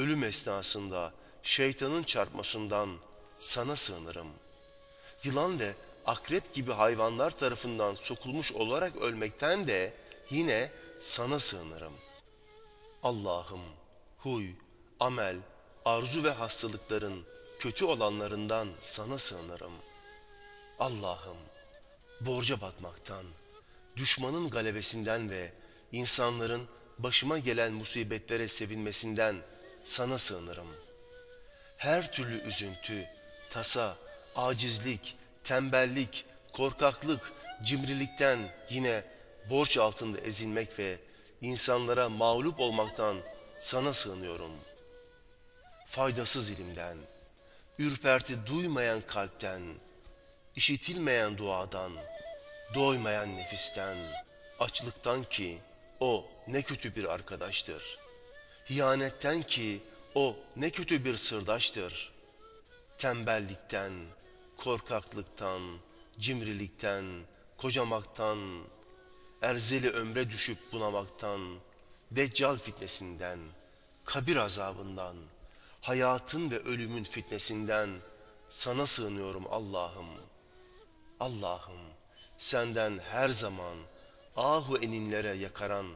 ölüm esnasında şeytanın çarpmasından sana sığınırım. Yılan ve akrep gibi hayvanlar tarafından sokulmuş olarak ölmekten de yine sana sığınırım. Allah'ım huy, amel, arzu ve hastalıkların kötü olanlarından sana sığınırım. Allah'ım borca batmaktan, düşmanın galebesinden ve insanların başıma gelen musibetlere sevinmesinden sana sığınırım. Her türlü üzüntü, tasa, acizlik, tembellik, korkaklık, cimrilikten yine borç altında ezilmek ve insanlara mağlup olmaktan sana sığınıyorum. Faydasız ilimden, ürperti duymayan kalpten, işitilmeyen duadan, doymayan nefisten, açlıktan ki o ne kötü bir arkadaştır. Hiyanetten ki o ne kötü bir sırdaştır. Tembellikten, korkaklıktan, cimrilikten, kocamaktan, erzeli ömre düşüp bunamaktan, deccal fitnesinden, kabir azabından, hayatın ve ölümün fitnesinden sana sığınıyorum Allah'ım. Allah'ım senden her zaman ahu eninlere yakaran,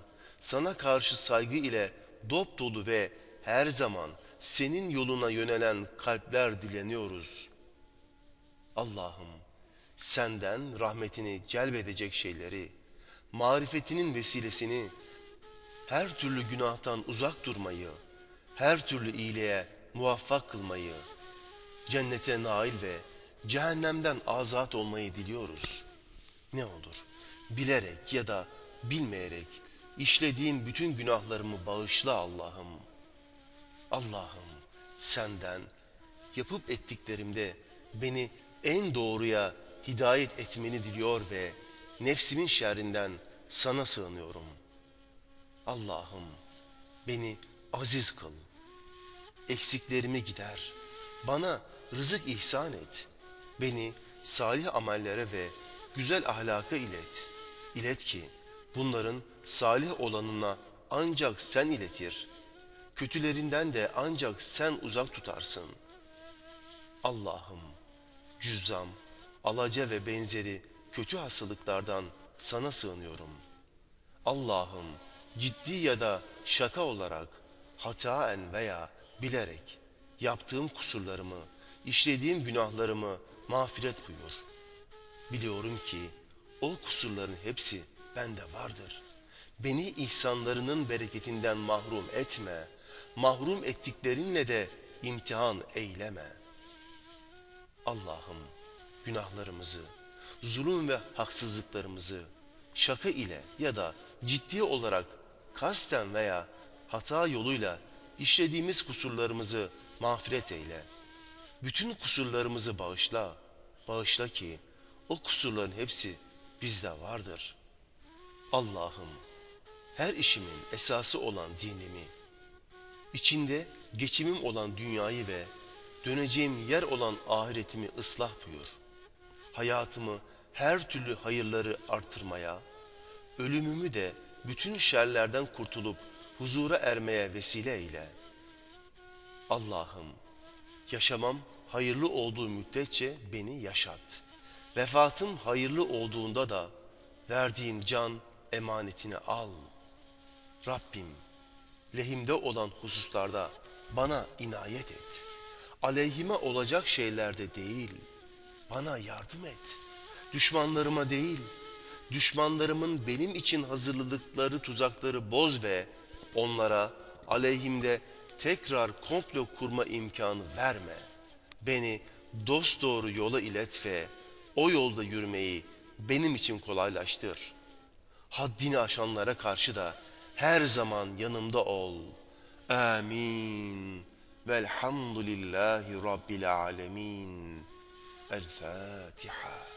sana karşı saygı ile dop dolu ve her zaman senin yoluna yönelen kalpler dileniyoruz. Allah'ım senden rahmetini celbedecek şeyleri, marifetinin vesilesini, her türlü günahtan uzak durmayı, her türlü iyiliğe muvaffak kılmayı, cennete nail ve cehennemden azat olmayı diliyoruz. Ne olur bilerek ya da bilmeyerek işlediğim bütün günahlarımı bağışla Allah'ım. Allah'ım senden yapıp ettiklerimde beni en doğruya hidayet etmeni diliyor ve nefsimin şerrinden sana sığınıyorum. Allah'ım beni aziz kıl. Eksiklerimi gider. Bana rızık ihsan et. Beni salih amellere ve güzel ahlaka ilet. İlet ki bunların salih olanına ancak sen iletir. Kötülerinden de ancak sen uzak tutarsın. Allah'ım cüzzam, alaca ve benzeri kötü hastalıklardan sana sığınıyorum. Allah'ım ciddi ya da şaka olarak hataen veya bilerek yaptığım kusurlarımı, işlediğim günahlarımı mağfiret buyur. Biliyorum ki o kusurların hepsi bende vardır. Beni ihsanlarının bereketinden mahrum etme. Mahrum ettiklerinle de imtihan eyleme. Allah'ım günahlarımızı, zulüm ve haksızlıklarımızı şaka ile ya da ciddi olarak kasten veya hata yoluyla işlediğimiz kusurlarımızı mağfiret eyle. Bütün kusurlarımızı bağışla. Bağışla ki o kusurların hepsi bizde vardır. Allah'ım her işimin esası olan dinimi, içinde geçimim olan dünyayı ve döneceğim yer olan ahiretimi ıslah buyur. Hayatımı her türlü hayırları artırmaya, ölümümü de bütün şerlerden kurtulup huzura ermeye vesile eyle. Allah'ım yaşamam hayırlı olduğu müddetçe beni yaşat. Vefatım hayırlı olduğunda da verdiğin can emanetini al. Rabbim lehimde olan hususlarda bana inayet et. Aleyhime olacak şeylerde değil, bana yardım et. Düşmanlarıma değil, düşmanlarımın benim için hazırladıkları tuzakları boz ve onlara aleyhimde tekrar komplo kurma imkanı verme. Beni dosdoğru yola ilet ve o yolda yürümeyi benim için kolaylaştır. Haddini aşanlara karşı da her zaman yanımda ol. Amin. Velhamdülillahi Rabbil alemin. El Fatiha.